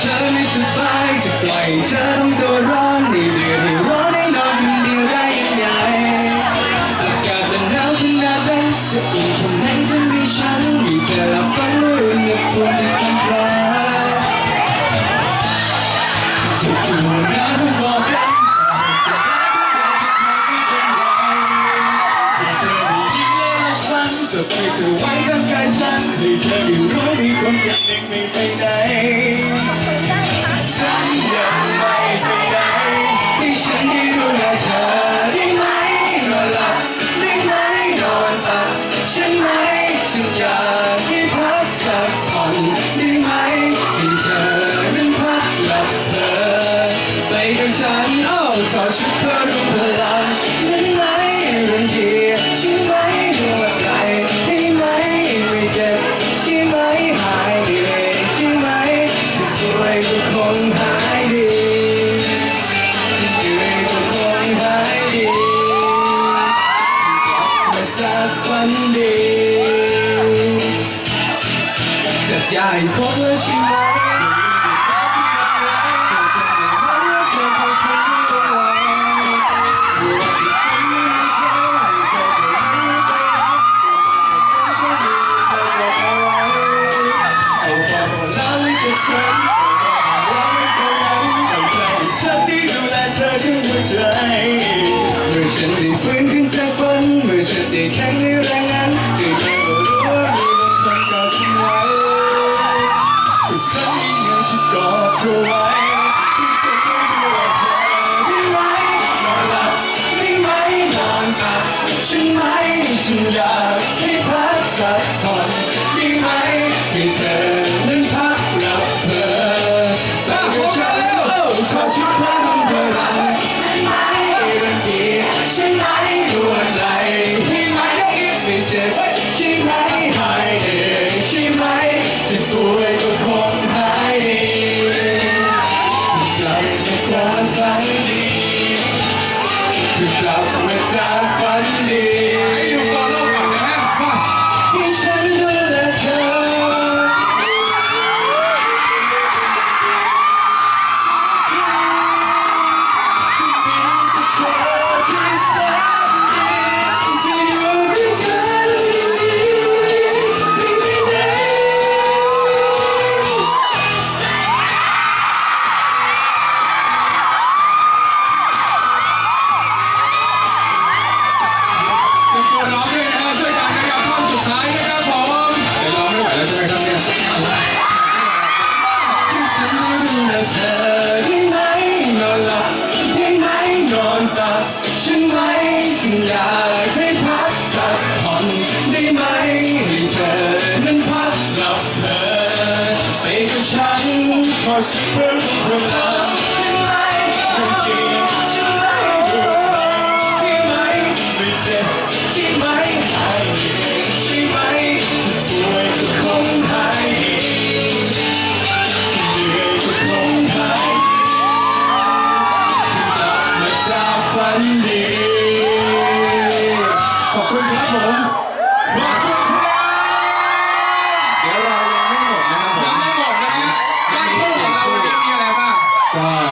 เธอไม่สบายจะปล่อยเธอต้องตัวร้อนในเดือนที่ร้อนให้นอนคนเดียวได้ยังไงอากาศจะหนาวขนาดนั้นจะอุ่นขนาดจะมีฉันมีเธอรับฟังเรื่องนึกควรจะทำร้ายจะอยู่นานบอกกันจะไปเธอไว้ร่างกายฉันให้เธอได้รู้มีคนอย่างหนึ่งไม่ไปไหน ฉันยังไม่ไปไหนให้ฉันได้ดูแลเธอได้ไหมนอนหลับได้ไหมนอนตับฉันไหมฉันอยากให้พักสักอนได้ไหมให้เธอนั้นพักหลับเธอไปกับฉันโอ้ทอดฉัเพื่ ฉันได้ฟื้นขึ้น 说。话 ใจที่กลับมาใจ Our